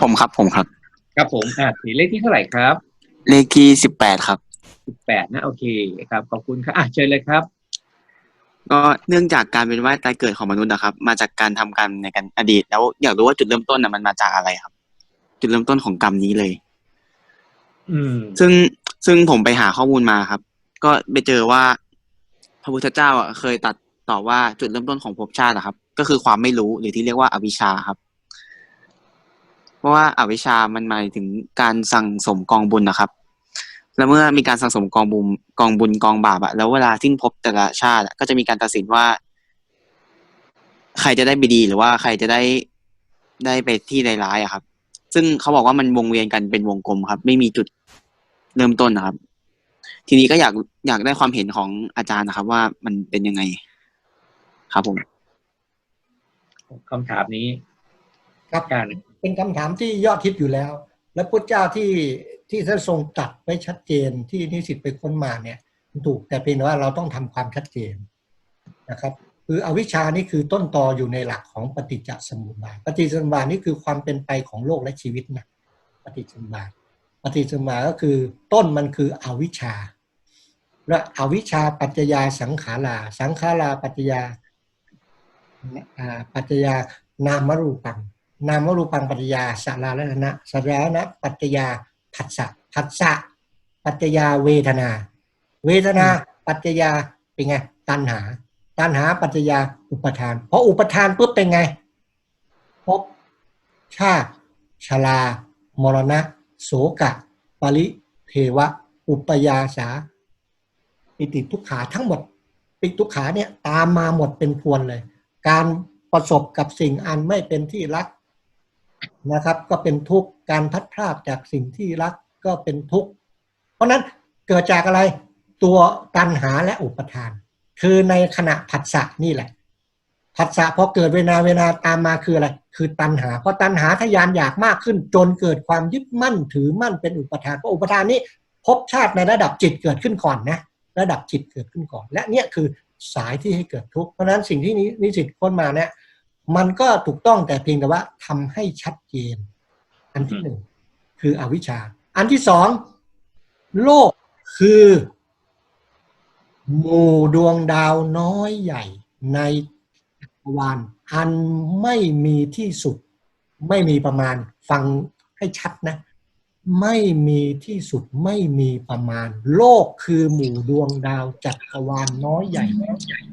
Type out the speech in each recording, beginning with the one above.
ผมครับผมครับ ครับผมอ่าสีเลขที่เท่าไหร่ครับเลขที่สิบแปดครับ สิบแปดนะโอเคครับขอบคุณครับอะเชิญเลยครับ ก็เนื่องจากการเป็นว่ายตายเกิดของมนุษย์นะครับ มาจากการทำกรรมในการอดีต แล้วอยากรู้ว่าจุดเริ่มต้นน่ะมันมาจากอะไรครับ จุดเริ่มต้นของกรรมนี้เลย อืมซึ่งซึ่งผมไปหาข้อมูลมาครับ ก็ไปเจอว่า พระพุทธเจ้าอะเคยตัดต่อว่าจุดเริ่มต้นของภพชาติอะครับ ก็คือความไม่รู้หรือที่เรียกว่าอวิชชาครับเพ ราะว่าอาวิชชามันหมายถึงการสั่งสมกองบุญนะครับ แล้วเมื่อมีการสั่งสมกองบุญกองบุญกองบาปอะแล้วเวลาสิ้นภพแต่ละชาติอะก็จะมีการตัดสินว่า ใครจะได้ไปดีหรือว่าใครจะได้ได้ไปที่ร้ายๆอะครับ ซึ่งเขาบอกว่ามันวงเวียนกันเป็นวงกลมครับ ไม่มีจุดเริ่มต้นนะครับ ทีนี้ก็อยากอยากได้ความเห็นของอาจารย์นะครับ ว่ามันเป็นยังไง ครับผมคำถามนี้ครับการ เป็นคำถามที่ยอดฮิตอยู่แล้ว และพุทธเจ้าที่ที่ท่านทรงตัดไว้ชัดเจนที่นิสิตไปค้นมาเนี่ยถูกแต่เพียงแต่ว่าเราต้องทำความชัดเจนนะครับคืออวิชชานี่คือต้นตออยู่ในหลักของปฏิจจสมุปบาท ปฏิจจสมุปบาทนี่คือความเป็นไปของโลกและชีวิตนะปฏิจจสมุปบาทปฏิจจสมุปบาทก็คือต้นมันคืออวิชชา และอวิชชาปัจจยาสังขาราสังขาราปัจจยาอ่าปัจจยานามรูปัง นามรูปังปัจจยาสาราและนะสารานะปัจจยาผัสสะผัสสะปัจจยาเวทนา เวทนาปัจจยาเป็นไงตัณหา ตัณหาปัจจยาอุปทานพออุปทานปุ๊บเป็นไงภพชาติชรามรณะ โสกะ ปริเทวะ อุปยาสาปิติทุกขาทั้งหมดปิติทุกขาเนี่ยตามมาหมดเป็นพวนเลย การประสบกับสิ่งอันไม่เป็นที่รัก นะครับก็เป็นทุกข์การพัดพลาดจากสิ่งที่รักก็เป็นทุกข์เพราะนั้นเกิดจากอะไรตัวตัณหาและอุปทาน คือในขณะผัสสะนี่แหละผัสสะพอเกิดเวนาเวนาตามมาคืออะไร คือตัณหาเพราะตัณหาทยานอยากมากขึ้น จนเกิดความยึดมั่นถือมั่นเป็นอุปทานเพราะอุปทานนี้ภพชาติในระดับจิตเกิดขึ้นก่อนนะระดับจิตเกิดขึ้นก่อน และเนี่ยคือสายที่ให้เกิดทุกข์เพราะฉะนั้นสิ่งที่นินิสิตค้นมาเนี่ย มันก็ถูกต้องแต่เพียงแต่ว่าทำให้ชัดเจน อันที่หนึ่งคืออวิชชา อันที่สองโลกคือหมู่ดวงดาวน้อยใหญ่ในจักรวาลอันไม่มีที่สุด ไม่มีประมาณฟังให้ชัดนะ ไม่มีที่สุดไม่มีประมาณ โลกคือหมู่ดวงดาวจักรวาลน้อยใหญ่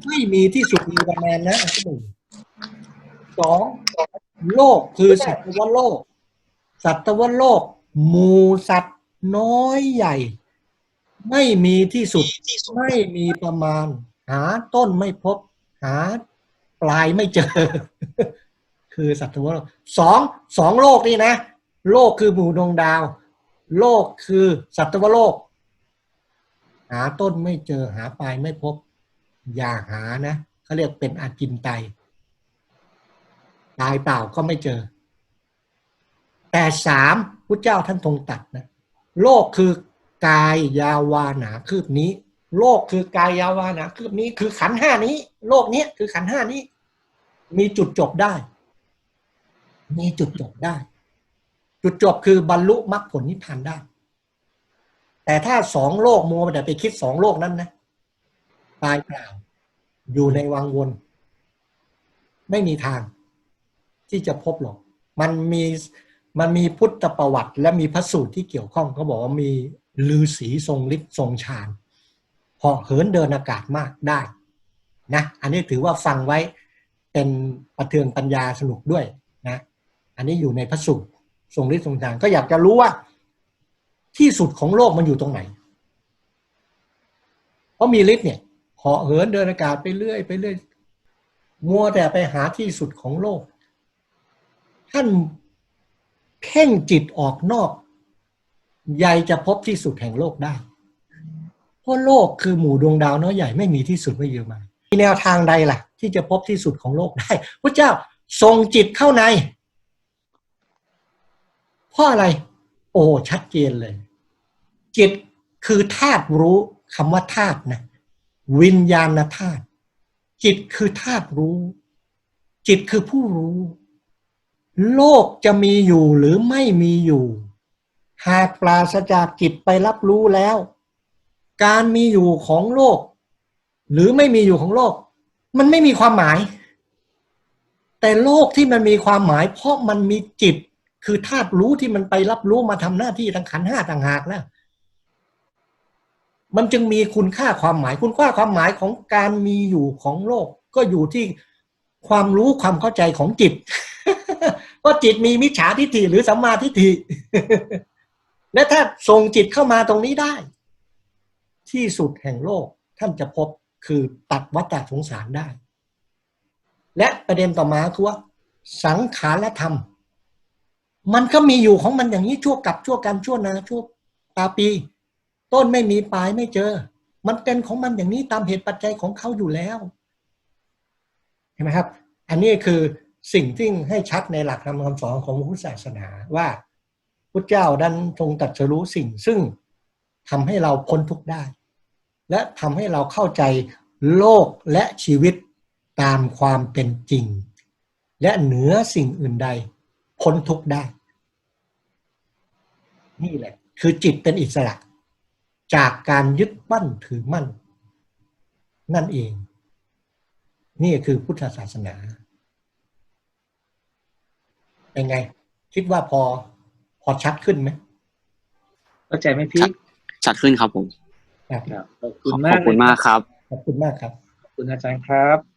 ไม่มีที่สุดมีประมาณนะอันที่หนึ่ง สองโลกคือสัตวโลก สัตวโลก หมูสัตว์น้อยใหญ่ ไม่มีที่สุดไม่มีประมาณ หาต้นไม่พบ หาปลายไม่เจอ คือสัตวโลกสองสองโลกนี่นะ โลกคือหมู่ดวงดาว โลกคือสัตวโลก หาต้นไม่เจอ หาปลายไม่พบ อย่าหานะเขาเรียกเป็นอาจินไตย ตายเปล่าก็ไม่เจอ แต่สามพุทธเจ้าท่านทรงตัดนะโลกคือกายยาวาหนาคืบนี้ โลกคือกายยาวาหนาคืบนี้คือขันห้านี้ โลกนี้คือขันห้านี้ มีจุดจบได้ มีจุดจบได้ จุดจบคือบรรลุมรรคผลนิพพานได้ แต่ถ้าสองโลกมัวแต่ไปคิดสองโลกนั้นนะตายเปล่าอยู่ในวังวน ไม่มีทาง ที่จะพบหรอก มันมีมันมีพุทธประวัติ และมีพระสูตรที่เกี่ยวข้องเขาบอกว่ามีลือศีทรงฤทธิ์ทรงฌานเหาะเหินเดินอากาศมากได้นะอันนี้ถือว่าฟังไว้เป็นประเทืองปัญญาสนุกด้วยนะอันนี้อยู่ในพระสูตรทรงฤทธิ์ทรงฌานก็อยากจะรู้ว่าที่สุดของโลกมันอยู่ตรงไหน เพราะมีฤทธิ์เนี่ยเหาะเหินเดินอากาศไปเรื่อยไปเรื่อยมัวแต่ไปหาที่สุดของโลก ท่านเพ่งจิตออกนอก ใหญ่จะพบที่สุดแห่งโลกได้เพราะโลกคือหมู่ดวงดาวน้อยใหญ่ไม่มีที่สุดไม่เยอะมามีแนวทางใดล่ะ ที่จะพบที่สุดของโลกได้พระเจ้าทรงจิตเข้าในเพราะอะไร โอ้ชัดเจนเลย จิตคือธาตุรู้คำว่าธาตุนะวิญญาณธาตุจิตคือธาตุรู้ จิตคือผู้รู้ โลกจะมีอยู่หรือไม่มีอยู่ หากปราศจากจิตไปรับรู้แล้ว การมีอยู่ของโลก หรือไม่มีอยู่ของโลก มันไม่มีความหมาย แต่โลกที่มันมีความหมาย เพราะมันมีจิตคือธาตุรู้ที่มันไปรับรู้มาทำหน้าที่ทางขันห้าต่างหากนะมันจึงมีคุณค่าความหมาย คุณค่าความหมายของการมีอยู่ของโลก ก็อยู่ที่ความรู้ความเข้าใจของจิต ว่าจิตมีมิจฉาทิฏฐิหรือสัมมาทิฏฐิและถ้าส่งจิตเข้ามาตรงนี้ได้ ที่สุดแห่งโลกท่านจะพบคือตัดวัฏสงสารได้ และประเด็นต่อมาคือว่าสังขารธรรม มันก็มีอยู่ของมันอย่างนี้ชั่วกับชั่วกันชั่วนาชั่วตาปี ต้นไม่มีปลายไม่เจอ มันเป็นของมันอย่างนี้ตามเหตุปัจจัยของเขาอยู่แล้วเห็นไหมครับ อันนี้คือ สิ่งที่ให้ชัดในหลักธรรมคำสอนของพุทธศาสนาว่าพุทธเจ้าดันทรงตรัสรู้สิ่งซึ่งทำให้เราพ้นทุกข์ได้ และทำให้เราเข้าใจโลกและชีวิตตามความเป็นจริง และเหนือสิ่งอื่นใดพ้นทุกข์ได้ นี่แหละ คือจิตเป็นอิสระ จากการยึดมั่นถือมั่น นั่นเอง นี่คือพุทธศาสนา เป็นไง คิดว่าพอพอชัดขึ้นไหมเข้าใจไหมพี่ชัดขึ้นครับผมครับครับขอบขคุณอบมากคุณเลยมากครับ ขอบคุณมากครับ ขอบคุณอาจารย์ครับ